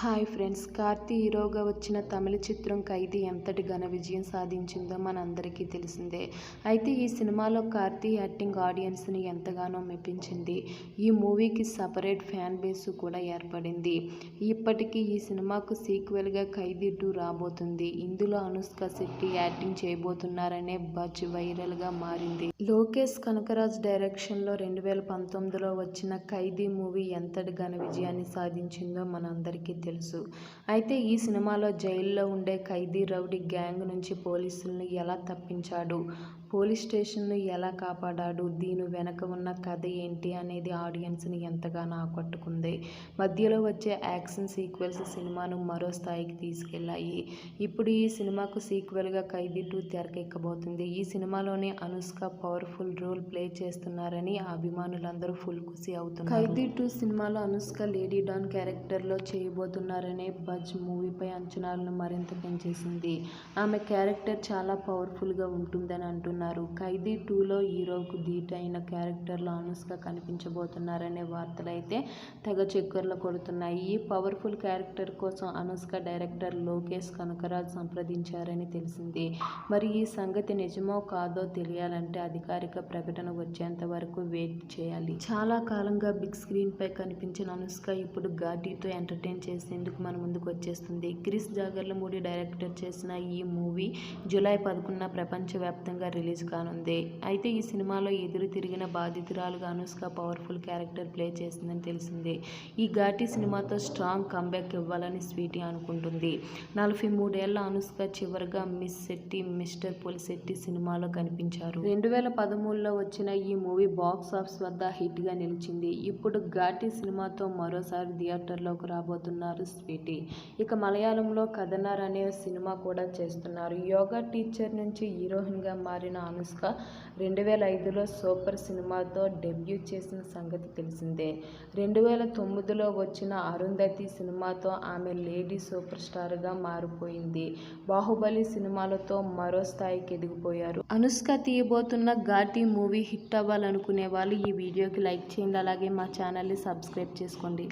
Hi friends Karthi హీరోగా వచ్చిన తమిళ చిత్రం ఖైదీ ఎంతటి ఘన విజయం సాధించిందో మనందరికీ తెలిసిందే. అయితే ఈ సినిమాలో కార్తీ యాక్టింగ్ ఆడియన్స్ని ఎంతగానో మెప్పించింది. ఈ మూవీకి సపరేట్ ఫ్యాన్ బేస్ కూడా ఏర్పడింది. ఇప్పటికీ ఈ సినిమాకు సీక్వెల్గా ఖైదీ టూ రాబోతుంది. ఇందులో అనుష్క శెట్టి యాక్టింగ్ చేయబోతున్నారనే బజ్ వైరల్గా మారింది. లోకేష్ కనకరాజ్ డైరెక్షన్లో రెండు వేల పంతొమ్మిదిలో వచ్చిన ఖైదీ మూవీ ఎంతటి ఘన విజయాన్ని సాధించిందో మనందరికీ తెలుసు. అయితే ఈ సినిమాలో జైల్లో ఉండే ఖైదీ రౌడీ గ్యాంగ్ నుంచి పోలీసులను ఎలా తప్పించాడు? పోలీస్ స్టేషన్ను ఎలా కాపాడాడు? దీని వెనక ఉన్న కథ ఏంటి అనేది ఆడియన్స్ని ఎంతగానో ఆకట్టుకుంది. మధ్యలో వచ్చే యాక్షన్ సీక్వెల్స్ సినిమాను మరో స్థాయికి తీసుకెళ్ళాయి ఇప్పుడు ఈ సినిమాకు సీక్వెల్గా ఖైదీ టూ తెరకెక్కబోతుంది. ఈ సినిమాలోనే అనుష్క పవర్ఫుల్ రోల్ ప్లే చేస్తున్నారని అభిమానులందరూ ఫుల్ ఖుషి అవుతున్నారు. ఖైదీ టూ సినిమాలో అనుష్క లేడీ డాన్ క్యారెక్టర్లో చేయబోతున్నారనే బజ్ మూవీపై అంచనాలను మరింత పెంచేసింది. ఆమె క్యారెక్టర్ చాలా పవర్ఫుల్గా ఉంటుందని అంటున్నారు. ఖైదీ టూలో హీరోకు ధీటైన క్యారెక్టర్లో అనుష్క కనిపించబోతున్నారనే వార్తలైతే తెగ చక్కర్లు కొడుతున్నాయి. ఈ పవర్ఫుల్ క్యారెక్టర్ కోసం అనుష్క డైరెక్టర్ లోకేష్ కనకరాజ్ సంప్రదించారని తెలిసింది. మరి ఈ సంగతి నిజమో కాదో తెలియాలంటే అధికారిక ప్రకటన వచ్చేంత వరకు వెయిట్ చేయాలి. చాలా కాలంగా బిగ్ స్క్రీన్ పై కనిపించిన అనుష్క ఇప్పుడు ఘాటీతో ఎంటర్టైన్ చేసేందుకు మన ముందుకు వచ్చేస్తుంది. క్రిస్ జాగర్లమూడి డైరెక్టర్ చేసిన ఈ మూవీ జూలై పదకొండున ప్రపంచవ్యాప్తంగా రిలీజ్ కానుంది. అయితే ఈ సినిమాలో ఎదురు తిరిగిన బాధితురాలుగా అనుష్క పవర్ఫుల్ క్యారెక్టర్ ప్లే చేసిందని తెలిసింది. ఈ ఘాటీ సినిమాతో స్ట్రాంగ్ కంబ్యాక్ ఇవ్వాలని స్వీటీ అనుకుంటుంది. నలభై మూడేళ్ళ అనుష్క చివరిగా మిస్ శెట్టి మిస్టర్ పులిశెట్టి సినిమాలో కనిపించారు. రెండు వేల పదమూడులో వచ్చిన ఈ మూవీ బాక్స్ ఆఫీస్ వద్ద హిట్గా నిలిచింది. ఇప్పుడు ఘాటీ సినిమాతో మరోసారి థియేటర్లోకి రాబోతున్నారు స్వీటీ. ఇక మలయాళంలో కథనార్ అనే సినిమా కూడా చేస్తున్నారు. యోగా టీచర్ నుంచి హీరోయిన్గా మారిన అనుష్క రెండు వేల ఐదులో సూపర్ సినిమాతో డెబ్యూ చేసిన సంగతి తెలిసిందే. రెండు వేల తొమ్మిదిలో వచ్చిన అరుంధతి సినిమాతో ఆమె లేడీ సూపర్ స్టార్గా మారిపోయింది. బాహుబలి సినిమాలతో మరో స్థాయికి ఎదిగిపోయారు. అనుష్క తీయబోతున్న ఘాటీ మూవీ హిట్ అవ్వాలనుకునే వాళ్ళు ఈ వీడియోకి లైక్ చేయండి. అలాగే మా ఛానల్ని సబ్స్క్రైబ్ చేసుకోండి.